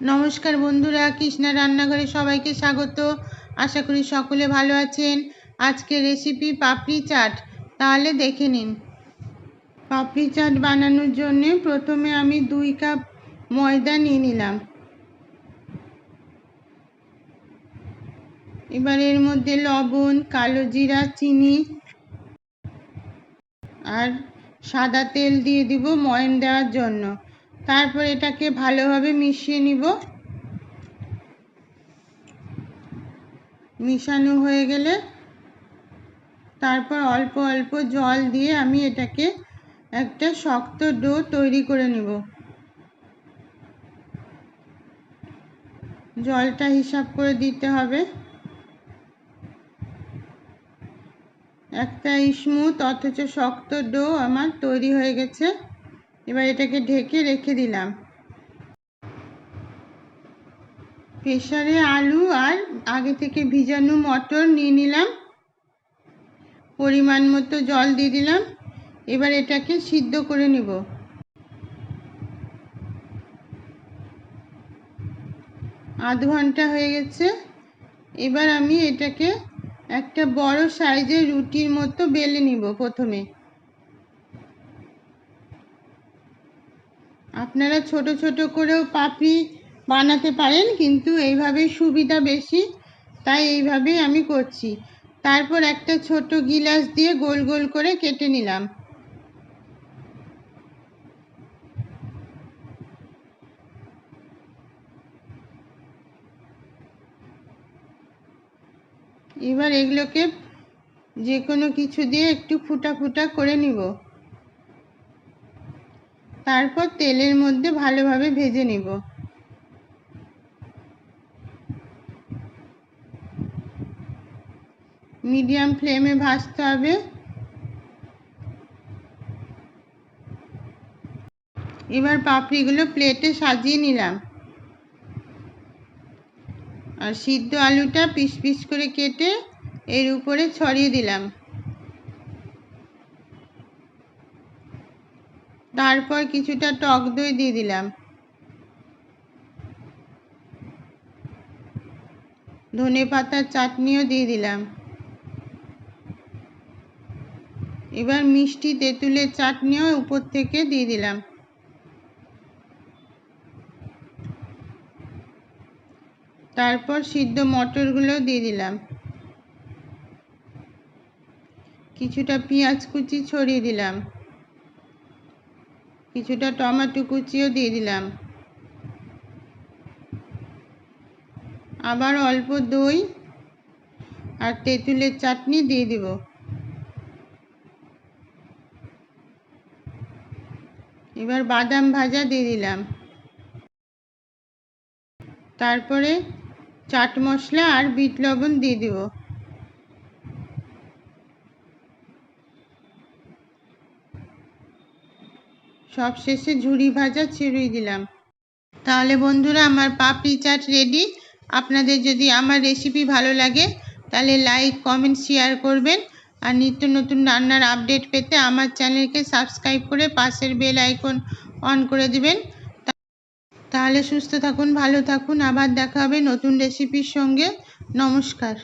নমস্কার বন্ধুরা কৃষ্ণা রান্নাঘরে সবাইকে স্বাগত। আশা করি সকলে ভালো আছেন। আজকে রেসিপি পাপড়ি চাট। তাহলে দেখে নিন। পাপড়ি চাট বানানোর জন্য প্রথমে আমি দুই কাপ ময়দা নিয়ে নিলাম। এবার এর মধ্যে লবণ, কালো জিরা, চিনি আর সাদা তেল দিয়ে দিব ময়ন দেওয়ার জন্য। তারপর এটাকে ভালোভাবে মিশিয়ে নিব। মিশানো হয়ে গেলে তারপর অল্প অল্প জল দিয়ে আমি এটাকে একটা শক্ত ডো তৈরি করে নিব। জলটা হিসাব করে দিতে হবে। একটা স্মুথ অথচ শক্ত ডো আমার তৈরি হয়ে গেছে। এবার এটাকে ঢেকে রেখে দিলাম। প্রেশারে আলু আর আগে থেকে ভিজানো মটর নিয়ে নিলাম। পরিমাণ মতো জল দিয়ে দিলাম। এবার এটাকে সিদ্ধ করে নিব। আধ ঘণ্টা হয়ে গেছে। এবার আমি এটাকে একটা বড় সাইজের রুটির মতো বেলে নিব প্রথমে। আপনারা ছোট ছোট করেও পাপড়ি বানাতে পারেন, কিন্তু এইভাবেই সুবিধা বেশি, তাই এইভাবেই আমি করছি। তারপর একটা ছোট গিলাস দিয়ে গোল গোল করে কেটে নিলাম। এবার এগুলোকে যে কোনো কিছু দিয়ে একটু ফুটা ফুটা করে নিব। তারপর তেলের মধ্যে ভালোভাবে ভেজে নিব। মিডিয়াম ফ্লেমে ভাজতে হবে। এবার পাপড়িগুলো প্লেটে সাজিয়ে নিলাম। আর সিদ্ধ আলুটা পিস পিস করে কেটে এর উপরে ছড়িয়ে দিলাম। তারপর কিছুটা টক দই দিয়ে দিলাম। ধনে পাতার চাটনিও দিয়ে দিলাম। এবার মিষ্টি তেঁতুলের চাটনিও উপর থেকে দিয়ে দিলাম। তারপর সিদ্ধ মটরগুলো দিয়ে দিলাম। কিছুটা পেঁয়াজ কুচি ছড়িয়ে দিলাম। কিছুটা টমেটো কুচিও দিয়ে দিলাম। আবার অল্প দই আর তেঁতুলের চাটনি দিয়ে দিব। এবার বাদাম ভাজা দিয়ে দিলাম। তারপরে চাট মশলা আর বিট লবণ দিয়ে দিব। সব শেষে ঝুড়ি ভাজা ছিঁড়িয়ে দিলাম। তাহলে বন্ধুরা, আমার পাপড়ি চাট রেডি আপনাদের যদি আমার রেসিপি ভালো লাগে, তাহলে লাইক কমেন্ট শেয়ার করবেন। আর নিত্য নতুন রান্নার আপডেট পেতে আমার চ্যানেলকে সাবস্ক্রাইব করে পাশের বেল আইকন অন করে দিবেন। তাহলে সুস্থ থাকুন, ভালো থাকুন। আবার দেখা হবে নতুন রেসিপির সঙ্গে। নমস্কার।